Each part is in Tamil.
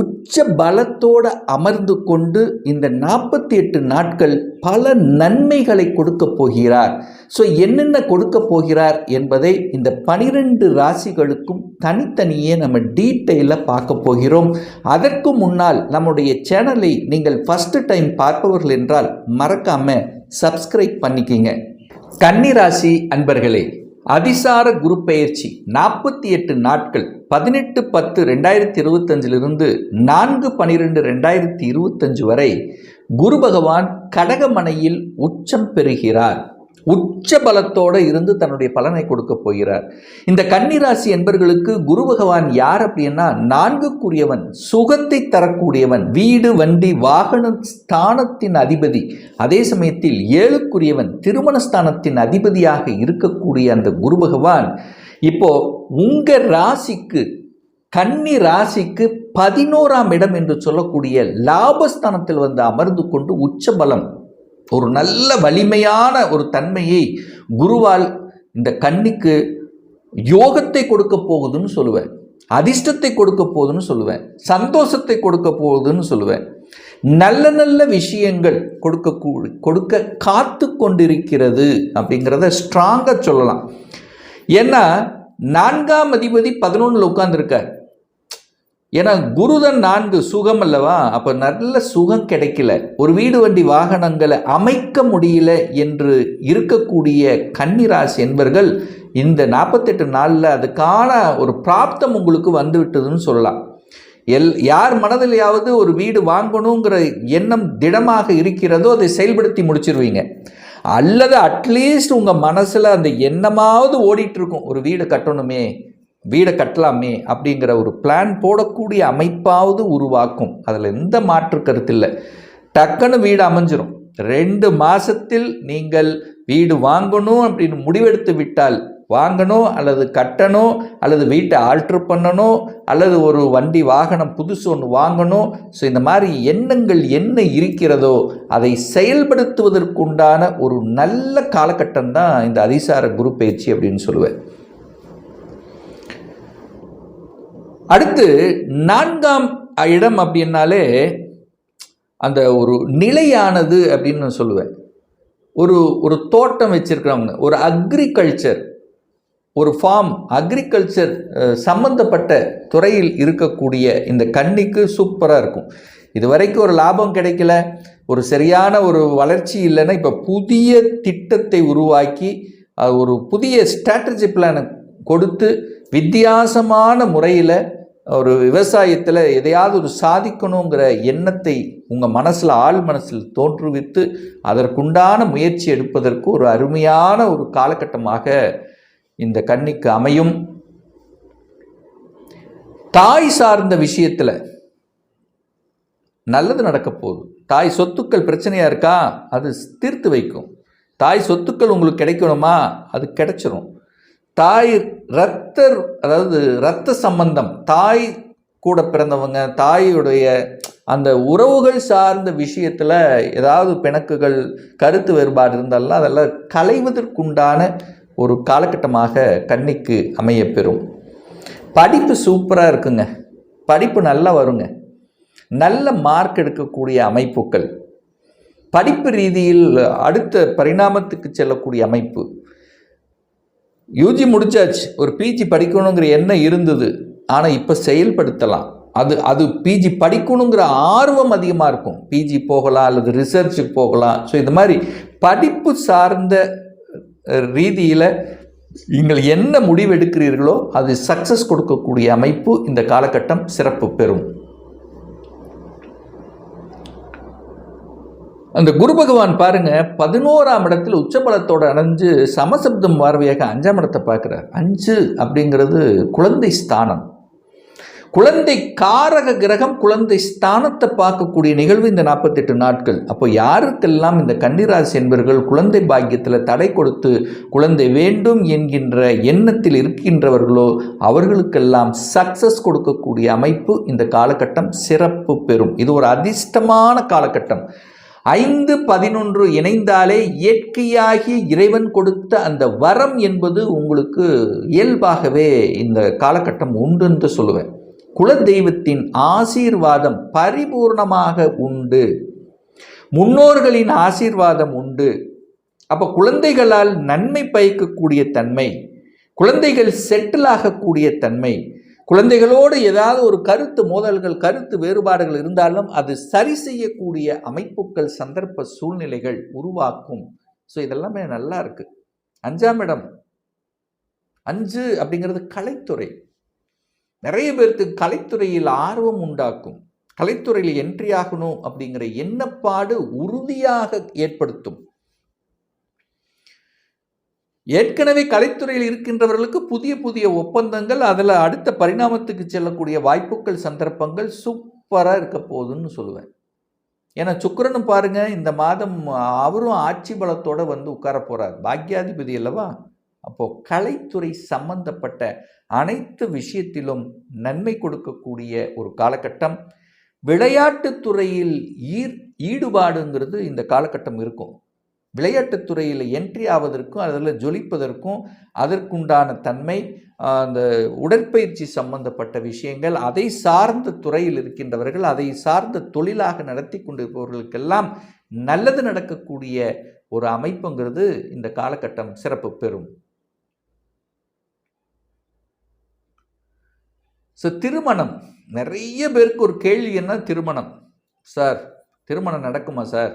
உச்ச பலத்தோடு அமர்ந்து கொண்டு இந்த நாற்பத்தி எட்டு நாட்கள் பல நன்மைகளை கொடுக்க போகிறார். ஸோ என்னென்ன கொடுக்க போகிறார் என்பதை இந்த பனிரெண்டு ராசிகளுக்கும் தனித்தனியே நம்ம டீட்டெயிலாக பார்க்க போகிறோம். அதற்கு முன்னால் நம்முடைய சேனலை நீங்கள் ஃபஸ்ட்டு டைம் பார்ப்பவர்கள் என்றால் மறக்காமல் சப்ஸ்கிரைப் பண்ணிக்கிங்க. கன்னிராசி அன்பர்களே அதிசார குரு பயிற்சி நாற்பத்தி எட்டு நாட்கள் பதினெட்டு பத்து ரெண்டாயிரத்தி இருபத்தஞ்சிலிருந்து நான்கு பனிரெண்டு ரெண்டாயிரத்தி இருபத்தஞ்சு வரை குரு பகவான் கடகமனையில் உச்சம் பெறுகிறார். உச்ச பலத்தோடு இருந்து தன்னுடைய பலனை கொடுக்க போகிறார். இந்த கன்னிராசி என்பர்களுக்கு குரு பகவான் யார் அப்படின்னா நான்குக்குரியவன் சுகத்தை தரக்கூடியவன் வீடு வண்டி வாகன ஸ்தானத்தின் அதிபதி. அதே சமயத்தில் ஏழுக்குரியவன் திருமண ஸ்தானத்தின் அதிபதியாக இருக்கக்கூடிய அந்த குரு பகவான் இப்போ உங்க ராசிக்கு கன்னி ராசிக்கு பதினோராம் இடம் என்று சொல்லக்கூடிய லாபஸ்தானத்தில் வந்து அமர்ந்து கொண்டு உச்ச பலம் ஒரு நல்ல வலிமையான ஒரு தன்மையை குருவால் இந்த கன்னிக்கு யோகத்தை கொடுக்க போகுதுன்னு சொல்லுவேன். அதிர்ஷ்டத்தை கொடுக்க போகுதுன்னு சொல்லுவேன். சந்தோஷத்தை கொடுக்க போகுதுன்னு சொல்லுவேன். நல்ல நல்ல விஷயங்கள் கொடுக்க கொடுக்க காத்து கொண்டிருக்கிறது அப்படிங்கிறத ஸ்ட்ராங்காக சொல்லலாம். ஏன்னா நான்காம் அதிபதி பதினொன்றில் உட்காந்துருக்கார் ஏன்னா குருதன் நான்கு சுகம் அல்லவா? அப்போ நல்ல சுகம் கிடைக்கல. ஒரு வீடு வண்டி வாகனங்களை அமைக்க முடியல என்று இருக்கக்கூடிய கன்னிராசி என்பர்கள் இந்த நாற்பத்தெட்டு நாளில் அதுக்கான ஒரு பிராப்தம் உங்களுக்கு வந்து விட்டதுன்னு சொல்லலாம். எல் யார் மனதிலையாவது ஒரு வீடு வாங்கணுங்கிற எண்ணம் திடமாக இருக்கிறதோ அதை செயல்படுத்தி முடிச்சிருவீங்க. அல்லது அட்லீஸ்ட் உங்கள் மனசில் அந்த எண்ணமாவது ஓடிட்டுருக்கும் ஒரு வீடு கட்டணுமே வீடை கட்டலாமே அப்படிங்கிற ஒரு பிளான் போடக்கூடிய அமைப்பாவது உருவாக்கும். அதில் எந்த மாற்று கருத்து இல்லை. டக்குன்னு வீடு அமைஞ்சிரும். ரெண்டு மாதத்தில் நீங்கள் வீடு வாங்கணும் அப்படின்னு முடிவெடுத்து விட்டால் வாங்கணும் அல்லது கட்டணும் அல்லது வீட்டை ஆல்ட்ரு பண்ணணும் அல்லது ஒரு வண்டி வாகனம் புதுசு ஒன்று வாங்கணும். ஸோ இந்த மாதிரி எண்ணங்கள் என்ன இருக்கிறதோ அதை செயல்படுத்துவதற்குண்டான ஒரு நல்ல காலகட்டம் தான் இந்த அதிசார குரு பேச்சு அப்படின்னு சொல்லுவேன். அடுத்து நான்காம் இடம் அப்படின்னாலே அந்த ஒரு நிலையானது அப்படின்னு நான் சொல்லுவேன். ஒரு ஒரு தோட்டம் வச்சுருக்கிறவங்க ஒரு அக்ரிகல்ச்சர் ஒரு ஃபார்ம் அக்ரிகல்ச்சர் சம்மந்தப்பட்ட துறையில் இருக்கக்கூடிய இந்த கண்ணிக்கு சூப்பராக இருக்கும். இது வரைக்கும் ஒரு லாபம் கிடைக்கல. ஒரு சரியான ஒரு வளர்ச்சி இல்லைன்னா இப்போ புதிய திட்டத்தை உருவாக்கி ஒரு புதிய ஸ்ட்ராட்டஜி பிளானை கொடுத்து வித்தியாசமான முறையில் ஒரு விவசாயத்தில் எதையாவது ஒரு சாதிக்கணுங்கிற எண்ணத்தை உங்கள் மனசில் ஆள் மனசில் தோற்றுவித்து அதற்குண்டான முயற்சி எடுப்பதற்கு ஒரு அருமையான ஒரு காலகட்டமாக இந்த கண்ணிக்கு அமையும். தாய் சார்ந்த விஷயத்தில் நல்லது நடக்க போகுது. தாய் சொத்துக்கள் பிரச்சனையாக இருக்கா? அது தீர்த்து வைக்கும். தாய் சொத்துக்கள் உங்களுக்கு கிடைக்கணுமா? அது கிடைச்சிரும். தாய் இரத்த அதாவது இரத்த சம்பந்தம் தாய் கூட பிறந்தவங்க தாயுடைய அந்த உறவுகள் சார்ந்த விஷயத்தில் ஏதாவது பிணக்குகள் கருத்து வேறுபாடு இருந்தாலும் அதெல்லாம் களைவதற்குண்டான ஒரு காலகட்டமாக கன்னிக்கு அமையப்பெறும். படிப்பு சூப்பராக இருக்குங்க. படிப்பு நல்லா வருங்க. நல்ல மார்க் எடுக்கக்கூடிய அமைப்புகள். படிப்பு ரீதியில் அடுத்த பரிணாமத்துக்கு செல்லக்கூடிய அமைப்பு. யூஜி முடிச்சாச்சு. ஒரு பிஜி படிக்கணுங்கிற எண்ணம் இருந்தது. ஆனால் இப்போ செயல்படுத்தலாம். அது அது பிஜி படிக்கணுங்கிற ஆர்வம் அதிகமாக இருக்கும். பிஜி போகலாம் அல்லது ரிசர்ச்சுக்கு போகலாம். ஸோ இது மாதிரி படிப்பு சார்ந்த ரீதியில் நீங்கள் என்ன முடிவு எடுக்கிறீர்களோ அது சக்ஸஸ் கொடுக்கக்கூடிய அமைப்பு இந்த காலகட்டம் சிறப்பு பெறும். அந்த குரு பகவான் பாருங்க பதினோராம் இடத்தில் உச்சபலத்தோடு அடைஞ்சு சமசப்தம் பார்வையாக அஞ்சாம் இடத்தை பார்க்குறார். அஞ்சு அப்படிங்கிறது குழந்தை ஸ்தானம். குழந்தை காரக கிரகம் குழந்தை ஸ்தானத்தை பார்க்கக்கூடிய நிகழ்வு இந்த நாற்பத்தெட்டு நாட்கள். அப்போ யாருக்கெல்லாம் இந்த கன்னிராசி என்பவர்கள் குழந்தை பாக்கியத்தில் தடை கொடுத்து குழந்தை வேண்டும் என்கின்ற எண்ணத்தில் இருக்கின்றவர்களோ அவர்களுக்கெல்லாம் சக்சஸ் கொடுக்கக்கூடிய அமைப்பு இந்த காலகட்டம் சிறப்பு பெறும். இது ஒரு அதிர்ஷ்டமான காலகட்டம். ஐந்து பதினொன்று இணைந்தாலே இயற்கையாகி இறைவன் கொடுத்த அந்த வரம் என்பது உங்களுக்கு இயல்பாகவே இந்த காலகட்டம் உண்டு என்று சொல்லுவேன். குலதெய்வத்தின் ஆசீர்வாதம் பரிபூர்ணமாக உண்டு. முன்னோர்களின் ஆசீர்வாதம் உண்டு. அப்போ குழந்தைகளால் நன்மை பயக்கக்கூடிய தன்மை குழந்தைகள் செட்டில் ஆகக்கூடிய தன்மை குழந்தைகளோடு ஏதாவது ஒரு கருத்து மோதல்கள் கருத்து வேறுபாடுகள் இருந்தாலும் அது சரி செய்யக்கூடிய அமைப்புகள் சந்தர்ப்ப சூழ்நிலைகள் உருவாக்கும். ஸோ இதெல்லாமே நல்லா இருக்கு. அஞ்சாம் இடம். அஞ்சு அப்படிங்கிறது கலைத்துறை. நிறைய பேருக்கு கலைத்துறையில் ஆர்வம் உண்டாக்கும். கலைத்துறையில் என்ட்ரி ஆகணும் அப்படிங்கிற எண்ணப்பாடு உறுதியாக ஏற்படுத்தும். ஏற்கனவே கலைத்துறையில் இருக்கின்றவர்களுக்கு புதிய புதிய ஒப்பந்தங்கள் அதில் அடுத்த பரிணாமத்துக்கு செல்லக்கூடிய வாய்ப்புகள் சந்தர்ப்பங்கள் சூப்பராக இருக்க போகுதுன்னு சொல்லுவேன். ஏன்னா சுக்கரனும் பாருங்க இந்த மாதம் அவரும் ஆட்சி பலத்தோடு வந்து உட்கார போகிறார் பாக்யாதிபதி அல்லவா? அப்போது கலைத்துறை சம்பந்தப்பட்ட அனைத்து விஷயத்திலும் நன்மை கொடுக்கக்கூடிய ஒரு காலகட்டம். விளையாட்டுத்துறையில் ஈர் ஈடுபாடுங்கிறது இந்த காலகட்டம் இருக்கும். விளையாட்டுத் துறையில் என்ட்ரி ஆவதற்கும் அதில் ஜொலிப்பதற்கும் அதற்குண்டான தன்மை அந்த உடற்பயிற்சி சம்பந்தப்பட்ட விஷயங்கள் அதை சார்ந்த துறையில் இருக்கின்றவர்கள் அதை சார்ந்த தொழிலாக நடத்தி கொண்டிருப்பவர்களுக்கெல்லாம் நல்லது நடக்கக்கூடிய ஒரு அமைப்புங்கிறது இந்த காலகட்டம் சிறப்பு பெறும். ஸோ திருமணம். நிறைய பேருக்கு ஒரு கேள்வி என்ன? திருமணம். சார் திருமணம் நடக்குமா சார்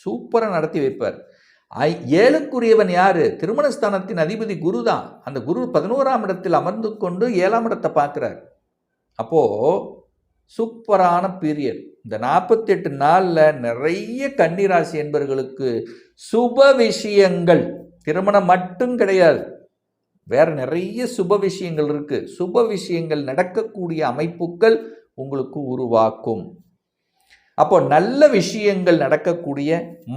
சூப்பராக நடத்தி வைப்பார். ஐ ஏழுக்குரியவன் யார்? திருமணஸ்தானத்தின் அதிபதி குரு தான் அந்த குரு பதினோராம் இடத்தில் அமர்ந்து கொண்டு ஏழாம் இடத்தை பார்க்குறார். அப்போது சூப்பரான பீரியட். இந்த நாற்பத்தெட்டு நாளில் நிறைய கன்னிராசி என்பவர்களுக்கு சுப விஷயங்கள். திருமணம் மட்டும் கிடையாது. வேறு நிறைய சுப விஷயங்கள் இருக்குது சுப விஷயங்கள் நடக்கக்கூடிய அமைப்புகள் உங்களுக்கு உருவாக்கும். அப்போ நல்ல விஷயங்கள் நடக்கக்கூடிய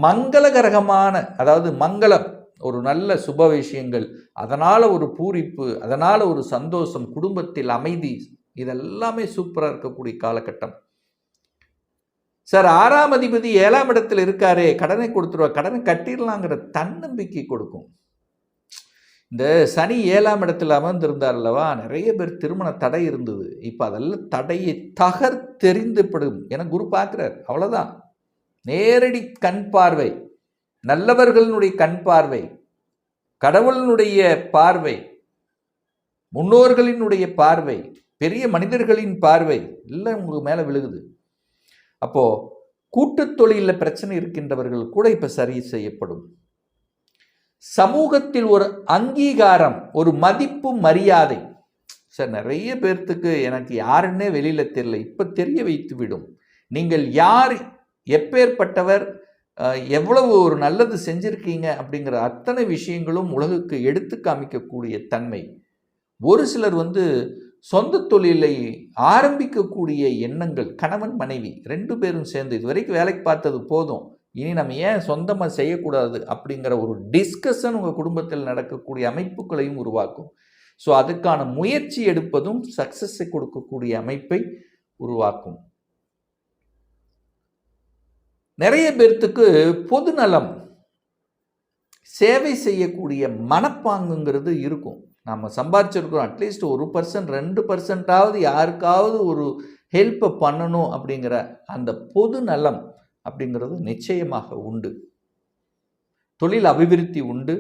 மங்களகரகமான அதாவது மங்களம் ஒரு நல்ல சுப விஷயங்கள் அதனால் ஒரு பூரிப்பு அதனால் ஒரு சந்தோஷம் குடும்பத்தில் அமைதி இதெல்லாமே சூப்பராக இருக்கக்கூடிய காலகட்டம். சார் ஆறாம் அதிபதி ஏழாம் இடத்துல இருக்காரே கடனை கொடுத்துருவா கடனை கட்டிடலாங்கிற தன்னம்பிக்கை கொடுக்கும். இந்த சனி ஏழாம் இடத்துல அமர்ந்திருந்தார் அல்லவா நிறைய பேர் திருமண தடை இருந்தது. இப்போ அதெல்லாம் தடையை தகர்த்தெறிந்துப்படும் என குரு பார்க்குறார். அவ்வளோதான் நேரடி கண் பார்வை நல்லவர்களுடைய கண் பார்வை கடவுளினுடைய பார்வை முன்னோர்களினுடைய பார்வை பெரிய மனிதர்களின் பார்வை எல்லாம் உங்களுக்கு மேலே விழுகுது. அப்போது கூட்டுத் தொழிலில் பிரச்சனை இருக்கின்றவர்கள் கூட இப்போ சரி செய்யப்படும். சமூகத்தில் ஒரு அங்கீகாரம் ஒரு மதிப்பு மரியாதை. சார் நிறைய பேர்த்துக்கு எனக்கு யாருன்னே வெளியில் தெரியல. இப்போ தெரிய வைத்து விடும். நீங்கள் யார் எப்பேற்பட்டவர் எவ்வளவு ஒரு நல்லது செஞ்சுருக்கீங்க அப்படிங்கிற அத்தனை விஷயங்களும் உலகுக்கு எடுத்து காமிக்கக்கூடிய தன்மை. ஒரு சிலர் வந்து சொந்த தொழிலை ஆரம்பிக்கக்கூடிய எண்ணங்கள் கணவன் மனைவி ரெண்டு பேரும் சேர்ந்து இது வரைக்கும் வேலைக்கு பார்த்தது போதும். இனி நம்ம ஏன் சொந்தமாக செய்யக்கூடாது அப்படிங்கிற ஒரு டிஸ்கஷன் உங்கள் குடும்பத்தில் நடக்கக்கூடிய அமைப்புகளையும் உருவாக்கும். ஸோ அதுக்கான முயற்சி எடுப்பதும் சக்ஸஸை கொடுக்கக்கூடிய அமைப்பை உருவாக்கும். நிறைய பேர்த்துக்கு பொது நலம் சேவை செய்யக்கூடிய மனப்பாங்குங்கிறது இருக்கும். நம்ம சம்பாதிச்சிருக்கிறோம் அட்லீஸ்ட் ஒரு பர்சன்ட் ரெண்டு பர்சன்டாவது யாருக்காவது ஒரு ஹெல்ப்பை பண்ணணும் அப்படிங்கிற அந்த பொது நலம் அப்படிங்கிறது நிச்சயமாக உண்டு. தொழில் அபிவிருத்தி உண்டு.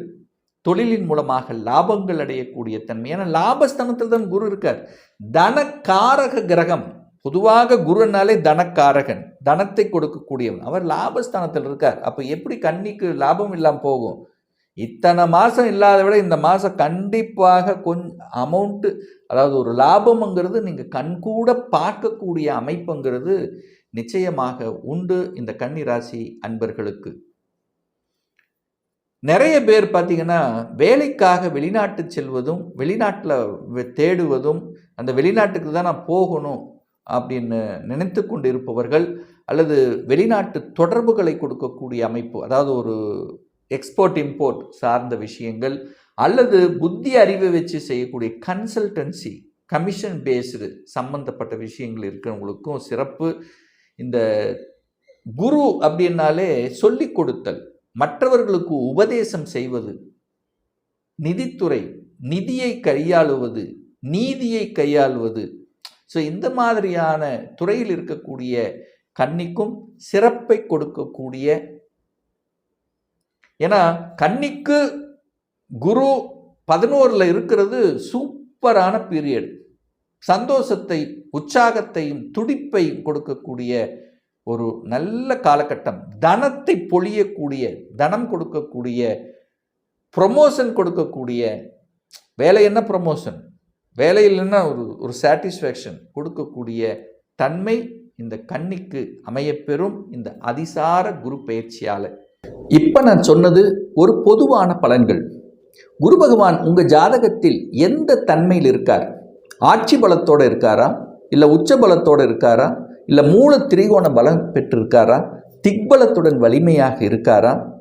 தொழிலின் மூலமாக லாபங்கள் அடையக்கூடிய தன்மை. ஏன்னா லாபஸ்தானத்தில் தான் குரு இருக்கார். தனக்காரக கிரகம். பொதுவாக குருனாலே தனக்காரகன். தனத்தை கொடுக்கக்கூடியவன். அவர் லாபஸ்தானத்தில் இருக்கார். அப்போ எப்படி கண்ணிக்கு லாபம் இல்லாமல் போகும்? இத்தனை மாதம் இல்லாத விட இந்த மாதம் கண்டிப்பாக கொஞ்சம் அமௌண்ட்டு அதாவது ஒரு லாபம்ங்கிறது நீங்கள் கண்கூட பார்க்கக்கூடிய அமைப்புங்கிறது நிச்சயமாக உண்டு இந்த கன்னி ராசி அன்பர்களுக்கு. நிறைய பேர் பார்த்தீங்கன்னா வேலைக்காக வெளிநாட்டு செல்வதும் வெளிநாட்டில் தேடுவதும் அந்த வெளிநாட்டுக்கு தான் நான் போகணும் அப்படின்னு நினைத்து கொண்டு இருப்பவர்கள் அல்லது வெளிநாட்டு தொடர்புகளை கொடுக்கக்கூடிய அமைப்பு அதாவது ஒரு எக்ஸ்போர்ட் இம்போர்ட் சார்ந்த விஷயங்கள் அல்லது புத்தி அறிவை வச்சு செய்யக்கூடிய கன்சல்டன்சி கமிஷன் பேஸ்டு சம்பந்தப்பட்ட விஷயங்கள் இருக்கிறவங்களுக்கும் சிறப்பு. இந்த குரு அப்படின்னாலே சொல்லிக் கொடுத்தல். மற்றவர்களுக்கு உபதேசம் செய்வது. நிதித்துறை நிதியை கையாளுவது நீதியை கையாளுவது. ஸோ இந்த மாதிரியான துறையில் இருக்கக்கூடிய கன்னிக்கும் சிறப்பை கொடுக்கக்கூடிய ஏன்னா கன்னிக்கு குரு பதினோரில் இருக்கிறது சூப்பரான பீரியட். சந்தோஷத்தை உற்சாகத்தையும் துடிப்பையும் கொடுக்கக்கூடிய ஒரு நல்ல காலகட்டம். தனத்தை பொழியக்கூடிய தனம் கொடுக்கக்கூடிய ப்ரொமோஷன் கொடுக்கக்கூடிய வேலை என்ன ப்ரொமோஷன் வேலையில் என்ன ஒரு ஒரு சாட்டிஸ்ஃபேக்ஷன் கொடுக்கக்கூடிய தன்மை இந்த கன்னிக்கு அமையப்பெறும் இந்த அதிசார குரு பயிற்சியால். இப்போ நான் சொன்னது ஒரு பொதுவான பலன்கள். குரு பகவான் உங்கள் ஜாதகத்தில் எந்த தன்மையில் இருக்கார்? ஆட்சி பலத்தோடு இருக்காரா? இல்லை உச்ச பலத்தோடு இருக்காரா? இல்லை மூல திரிகோண பலம் பெற்றிருக்காரா? திக்பலத்துடன் வலிமையாக இருக்காரா?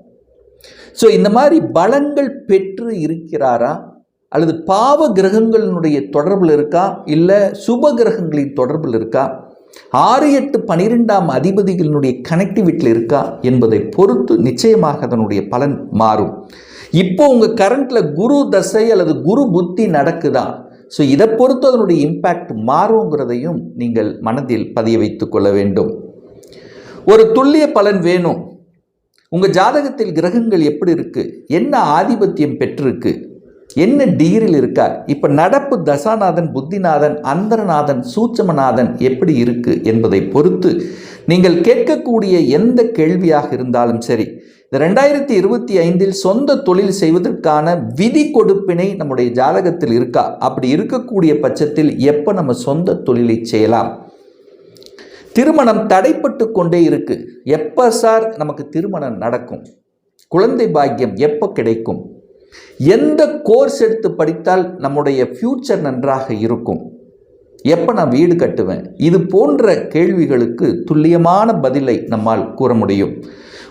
ஸோ இந்த மாதிரி பலங்கள் பெற்று இருக்கிறாரா? அல்லது பாவ கிரகங்களினுடைய தொடர்பில் இருக்கா? இல்லை சுப கிரகங்களின் தொடர்பில் இருக்கா? ஆறு எட்டு பனிரெண்டாம் அதிபதிகளினுடைய கனெக்டிவிட்டியில் இருக்கா? என்பதை பொறுத்து நிச்சயமாக அதனுடைய பலன் மாறும். இப்போ உங்கள் கரண்ட்டில் குரு தசை அல்லது குரு புத்தி நடக்குதா? ஸோ இதை பொறுத்து அதனுடைய இம்பேக்ட் மாறுங்கிறதையும் நீங்கள் மனதில் பதிய வைத்து கொள்ள வேண்டும். ஒரு துல்லிய பலன் வேணும். உங்கள் ஜாதகத்தில் கிரகங்கள் எப்படி இருக்குது என்ன ஆதிபத்தியம் பெற்றிருக்கு? என்ன டிகிரியில் இருக்கா? இப்போ நடப்பு தசாநாதன் புத்திநாதன் அந்தரநாதன் சூட்சமநாதன் எப்படி இருக்குது என்பதை பொறுத்து நீங்கள் கேட்கக்கூடிய எந்த கேள்வியாக இருந்தாலும் சரி இந்த ரெண்டாயிரத்தி இருபத்தி ஐந்தில் சொந்த தொழில் செய்வதற்கான விதி கொடுப்பினை நம்முடைய ஜாதகத்தில் இருக்கா? அப்படி இருக்கக்கூடிய பட்சத்தில் எப்போ நம்ம சொந்த தொழிலை செய்யலாம்? திருமணம் தடைப்பட்டு கொண்டே இருக்கு. எப்போ சார் நமக்கு திருமணம் நடக்கும்? குழந்தை பாக்கியம் எப்போ கிடைக்கும்? எந்த கோர்ஸ் எடுத்து படித்தால் நம்முடைய ஃப்யூச்சர் நன்றாக இருக்கும்? எப்போ நான் வீடு கட்டுவேன்? இது போன்ற கேள்விகளுக்கு துல்லியமான பதிலை நம்மால் கூற முடியும்.